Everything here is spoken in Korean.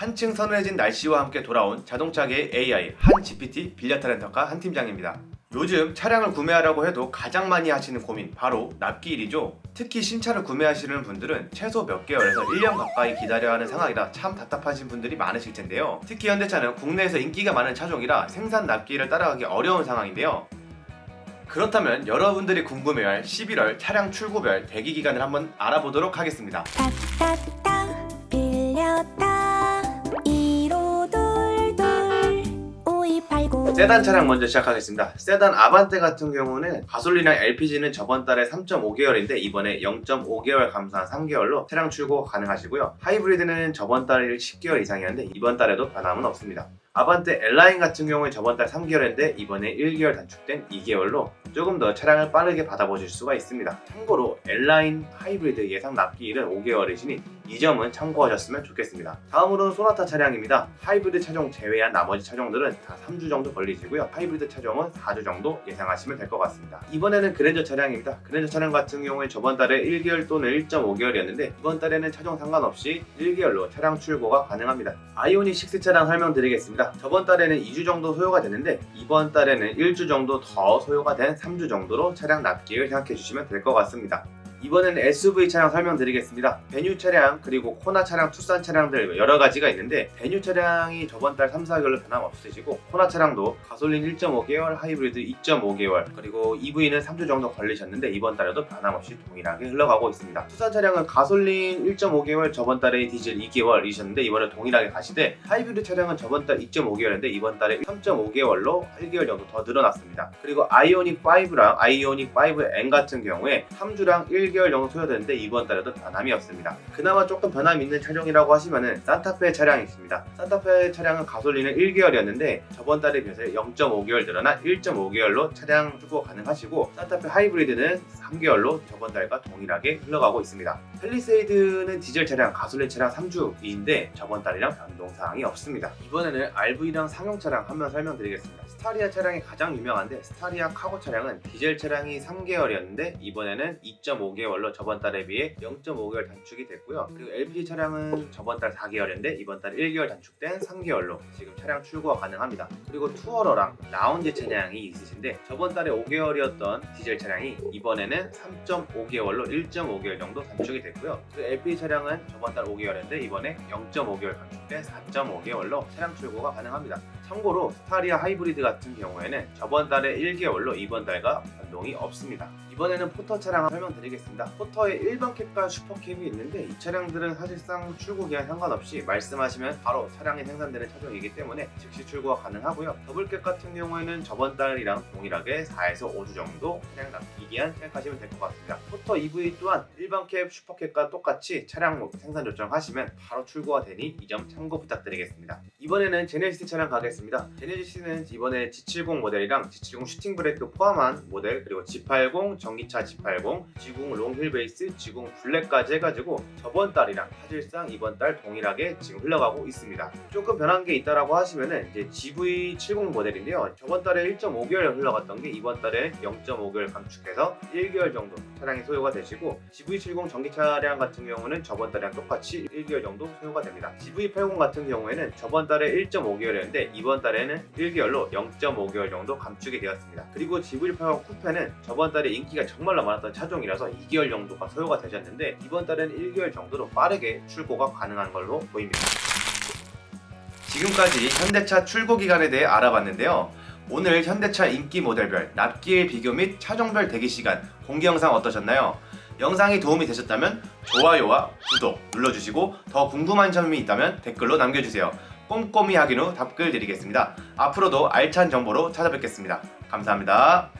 한층 서늘해진 날씨와 함께 돌아온 자동차계의 AI 한 GPT 빌려타 렌터카 한 팀장입니다. 요즘 차량을 구매하려고 해도 가장 많이 하시는 고민 바로 납기일이죠. 특히 신차를 구매하시는 분들은 최소 몇 개월에서 1년 가까이 기다려야 하는 상황이라 참 답답하신 분들이 많으실 텐데요. 특히 현대차는 국내에서 인기가 많은 차종이라 생산 납기일을 따라가기 어려운 상황인데요. 그렇다면 여러분들이 궁금해할 11월 차량 출고별 대기 기간을 한번 알아보도록 하겠습니다. 빌렸다 세단 차량 먼저 시작하겠습니다. 세단 아반떼 같은 경우는 가솔린이랑 LPG는 저번 달에 3.5개월인데 이번에 0.5개월 감소한 3개월로 차량 출고 가능하시고요. 하이브리드는 저번 달 10개월 이상이었는데 이번 달에도 변함은 없습니다. 아반떼 L라인 같은 경우에 저번 달 3개월인데 이번에 1개월 단축된 2개월로 조금 더 차량을 빠르게 받아보실 수가 있습니다. 참고로 L라인 하이브리드 예상 납기일은 5개월이시니 이 점은 참고하셨으면 좋겠습니다. 다음으로는 소나타 차량입니다. 하이브리드 차종 제외한 나머지 차종들은 다 3주 정도 걸리시고요. 하이브리드 차종은 4주 정도 예상하시면 될 것 같습니다. 이번에는 그랜저 차량입니다. 그랜저 차량 같은 경우에 저번 달에 1개월 또는 1.5개월이었는데 이번 달에는 차종 상관없이 1개월로 차량 출고가 가능합니다. 아이오닉 6 차량 설명드리겠습니다. 저번 달에는 2주 정도 소요가 됐는데 이번 달에는 1주 정도 더 소요가 된 3주 정도로 차량 납기를 생각해 주시면 될 것 같습니다. 이번에는 SUV 차량 설명드리겠습니다. 베뉴 차량 그리고 코나 차량, 투싼 차량들 여러 가지가 있는데 베뉴 차량이 저번 달 3, 4개월로 변함없으시고 코나 차량도 가솔린 1.5개월, 하이브리드 2.5개월 그리고 EV는 3주 정도 걸리셨는데 이번 달에도 변함없이 동일하게 흘러가고 있습니다. 투싼 차량은 가솔린 1.5개월, 저번 달에 디젤 2개월이셨는데 이번에 동일하게 가시되 하이브리드 차량은 저번 달 2.5개월인데 이번 달에 3.5개월로 1개월 정도 더 늘어났습니다. 그리고 아이오닉 5랑 아이오닉 5N 같은 경우에 3주랑 1 개월 정도 소요되는데 이번 달에도 변함이 없습니다. 그나마 조금 변함이 있는 차종이라고 하시면은 산타페 차량이 있습니다. 산타페 차량은 가솔린은 1개월이었는데 저번 달에 비해서 0.5개월 늘어나 1.5개월로 차량 출고 가능하시고 산타페 하이브리드는 3개월로 저번 달과 동일하게 흘러가고 있습니다. 펠리세이드는 디젤 차량, 가솔린 차량 3주인데 저번 달이랑 변동 사항이 없습니다. 이번에는 RV랑 상용 차량 한번 설명드리겠습니다. 스타리아 차량이 가장 유명한데 스타리아 카고 차량은 디젤 차량이 3개월이었는데 이번에는 2.5개월로 저번 달에 비해 0.5개월 단축이 됐고요. 그리고 LPG 차량은 저번 달 4개월인데 이번 달 1개월 단축된 3개월로 지금 차량 출고가 가능합니다. 그리고 투어러랑 라운지 차량이 있으신데 저번 달에 5개월이었던 디젤 차량이 이번에는 3.5개월로 1.5개월 정도 단축이 됐고요. 그리고 LPG 차량은 저번 달 5개월인데 이번에 0.5개월 단축된 4.5개월로 차량 출고가 가능합니다. 참고로 스타리아 하이브리드 같은 경우에는 저번 달에 1개월로 이번 달과 변동이 없습니다. 이번에는 포터 차량 설명드리겠습니다. 포터에 일반 캡과 슈퍼 캡이 있는데 이 차량들은 사실상 출고 기한 상관없이 말씀하시면 바로 차량이 생산되는 차종이기 때문에 즉시 출고가 가능하고요. 더블 캡 같은 경우에는 저번 달이랑 동일하게 4에서 5주 정도 차량 납기 기한 생각하시면 될 것 같습니다. 포터 EV 또한 일반 캡, 슈퍼 캡과 똑같이 차량 생산 조정하시면 바로 출고가 되니 이 점 참고 부탁드리겠습니다. 이번에는 제네시스 차량 가겠습니다. 제네시스는 이번에 G70 모델이랑 G70 슈팅 브레이크 포함한 모델 그리고 G80 전기차 G80, G90 롱힐 베이스, G90 블랙까지 해가지고 저번 달이랑 사실상 이번 달 동일하게 지금 흘러가고 있습니다. 조금 변한 게 있다라고 하시면은 이제 GV70 모델인데요. 저번 달에 1.5개월 흘러갔던 게 이번 달에 0.5개월 감축해서 1개월 정도 차량이 소요가 되시고 GV70 전기 차량 같은 경우는 저번 달이랑 똑같이 1개월 정도 소요가 됩니다. GV80 같은 경우에는 저번 달에 1.5개월이었는데 이번 달에는 1개월로 0.5개월 정도 감축이 되었습니다. 그리고 GV80 쿠페는 저번 달에 인기가 정말로 많았던 차종이라서 2개월 정도가 소요가 되셨는데 이번 달에는 1개월 정도로 빠르게 출고가 가능한 걸로 보입니다. 지금까지 현대차 출고 기간에 대해 알아봤는데요. 오늘 현대차 인기 모델별 납기일 비교 및 차종별 대기 시간 공개 영상 어떠셨나요? 영상이 도움이 되셨다면 좋아요와 구독 눌러주시고 더 궁금한 점이 있다면 댓글로 남겨주세요. 꼼꼼히 확인 후 답글 드리겠습니다. 앞으로도 알찬 정보로 찾아뵙겠습니다. 감사합니다.